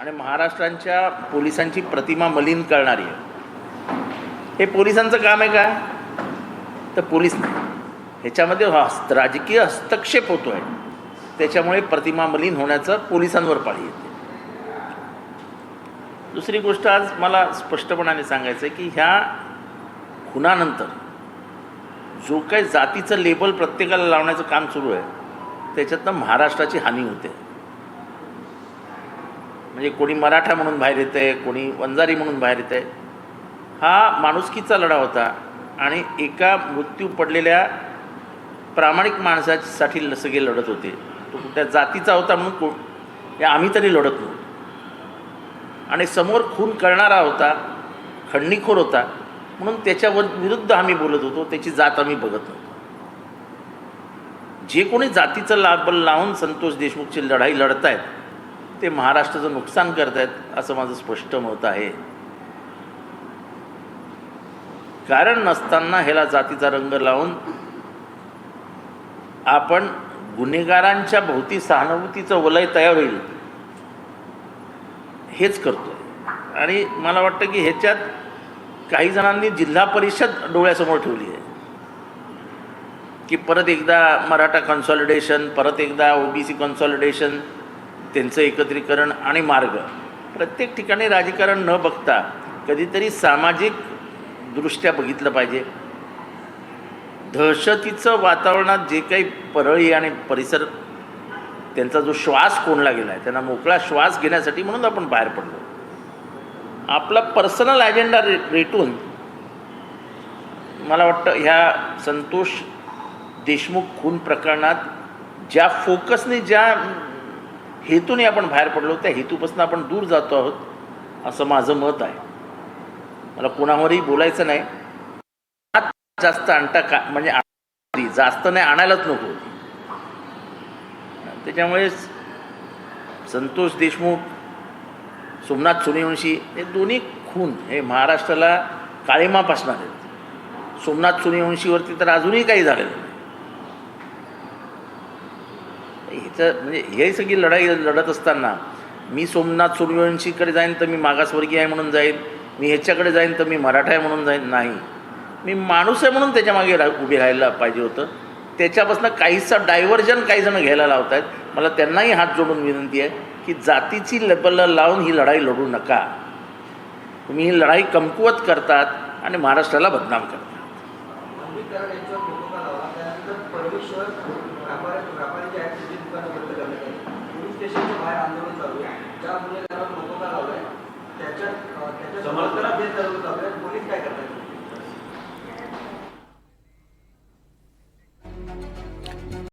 आणि महाराष्ट्रांच्या पोलिसांची प्रतिमा मलिन करणारी आहे. हे पोलिसांचं काम आहे का? तर पोलीस ह्याच्यामध्ये हस्त राजकीय हस्तक्षेप होतो आहे त्याच्यामुळे प्रतिमा मलिन होण्याचं पोलिसांवर पाळी येते. दुसरी गोष्ट आज मला स्पष्टपणाने सांगायचं आहे की ह्या खुनानंतर जो काही जातीचं लेबल प्रत्येकाला लावण्याचं काम सुरू आहे त्याच्यातनं महाराष्ट्राची हानी होते. म्हणजे कोणी मराठा म्हणून बाहेर येतं आहे कोणी वंजारी म्हणून बाहेर येतं आहे हा माणुसकीचा लढा होता आणि एका मृत्यू पडलेल्या प्रामाणिक माणसासाठी ल- सगळे लढत होते. तो कुठल्या जातीचा होता म्हणून को आम्ही तरी लढत नव्हतो. आणि समोर खून करणारा होता खंडणीखोर होता म्हणून त्याच्यावर विरुद्ध आम्ही बोलत होतो त्याची जात आम्ही बघत नव्हतो. जे कोणी जातीचं लाभ लावून संतोष देशमुखची लढाई लढत आहेत ते महाराष्ट्राचं नुकसान करत आहेत असं माझं स्पष्ट मत आहे. कारण नसताना ह्याला जातीचा रंग लावून आपण गुन्हेगारांच्या भोवती सहानुभूतीचं वलय तयार होईल. हेच करतो आणि मला वाटतं की ह्याच्यात काही जणांनी जिल्हा परिषद डोळ्यासमोर ठेवली आहे. की परत एकदा मराठा कन्सॉलिडेशन परत एकदा ओबीसी कन्सॉलिडेशन त्यांचं एकत्रीकरण आणि मार्ग. प्रत्येक ठिकाणी राजकारण न बघता कधीतरी सामाजिक दृष्ट्या बघितलं पाहिजे. दहशतीचं वातावरणात जे काही परळी आणि परिसर त्यांचा जो श्वास कोंडला गेला आहे त्यांना मोकळा श्वास घेण्यासाठी म्हणून आपण बाहेर पडलो. आपला पर्सनल अजेंडा रे रेटून मला वाटतं ह्या संतोष देशमुख खून प्रकरणात ज्या फोकसने ज्या हेतूने आपण बाहेर पडलो त्या हेतूपासून आपण दूर जातो आहोत असं माझं मत आहे. मला कोणावरही बोलायचं नाही. जास्त आणता का म्हणजे जास्त नाही आणायलाच नको. त्याच्यामुळे संतोष देशमुख सोमनाथ सोनेवंशी हे दोन्ही खून हे महाराष्ट्राला काळीमा पासणार आहेत सोमनाथ सोनेवंशीवरती तर अजूनही काही झालेलं नाही. ह्याचं म्हणजे हे सगळी लढाई लढत असताना मी सोमनाथ सूर्यवंशीकडे जाईन तर मी मागासवर्गीय आहे म्हणून जाईन मी ह्याच्याकडे जाईन तर मी मराठा आहे म्हणून जाईन नाही. मी माणूस आहे म्हणून त्याच्यामागे रा उभे राहायला पाहिजे होतं. त्याच्यापासून काहीसा डायव्हर्जन काहीजण घ्यायला लावत आहेत मला त्यांनाही हात जोडून विनंती आहे की जातीची लेबल लावून ही लढाई लढू नका. तुम्ही ही लढाई कमकुवत करतात आणि महाराष्ट्राला बदनाम करतात. कारण यांच्यावर बंदुका लावला त्यानंतर परमेश्वर व्यापार व्यापारी जे आहेत त्याची दुकानं बंद करण्यात आली. पोलीस स्टेशनच्या बाहेर आंदोलन चालू आहे. ज्या मुले त्यावर बंदुका आहे त्याच्यात त्याच्या समर्थनात हे चालू चालू आहे. पोलीस काय